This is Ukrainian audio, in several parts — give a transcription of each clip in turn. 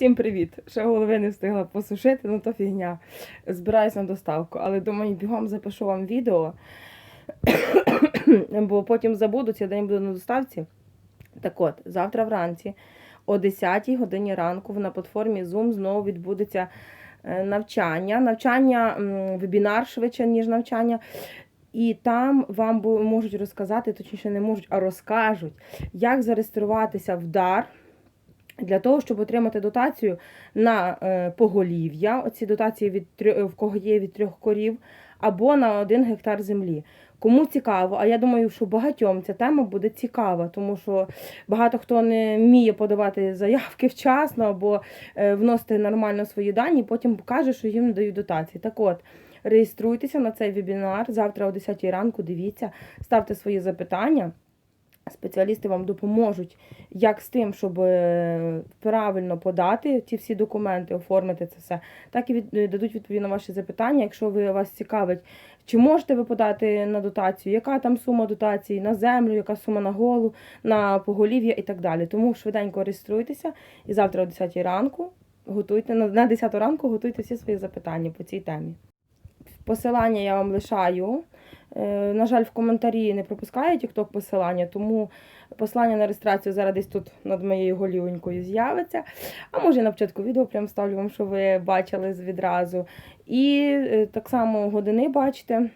Всім привіт! Ще голови не встигла посушити, ну то фігня. Збираюсь на доставку, але думаю, бігом запишу вам відео, бо потім забуду, цей день буду на доставці. Так от, завтра вранці, о 10 годині ранку, на платформі Zoom знову відбудеться е, навчання. Навчання, вебінар швидше, ніж навчання. І там вам можуть розказати, точніше не можуть, а розкажуть, як зареєструватися в дар для того, щоб отримати дотацію на е, поголів'я. Оці дотації від в кого є від трьох корів, або на один гектар землі. Кому цікаво, а я думаю, що багатьом ця тема буде цікава, тому що багато хто не вміє подавати заявки вчасно або е, вносити нормально свої дані, потім каже, що їм не дають дотації. Так от, реєструйтеся на цей вебінар завтра о 10 ранку. Дивіться, ставте свої запитання. Спеціалісти вам допоможуть як з тим, щоб е, правильно подати ті всі документи, оформити це все, так і від, е, дадуть відповідь на ваші запитання. Якщо ви вас цікавить, чи можете ви подати на дотацію, яка там сума дотації на землю, яка сума на голу, на поголів'я і так далі. Тому швиденько реєструйтеся і завтра о 10 ранку готуйте на 10 ранку готуйте всі свої запитання по цій темі. Посилання я вам лишаю. Е, На жаль, в коментарі не пропускає TikTok посилання, тому посилання на реєстрацію зараз десь тут над моєю голівонькою з'явиться. А може на початку відео прям ставлю вам, щоб ви бачили відразу. І е, так само години бачите.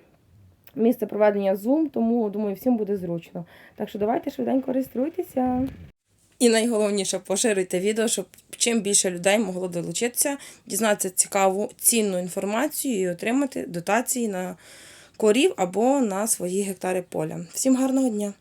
Місце проведення Zoom, тому думаю, всім буде зручно. Так що давайте швиденько реєструйтеся. І найголовніше поширюйте відео, щоб чим більше людей могло долучитися, дізнатися цікаву цінну інформацію і отримати дотації на корів або на свої гектари поля. Всім гарного дня!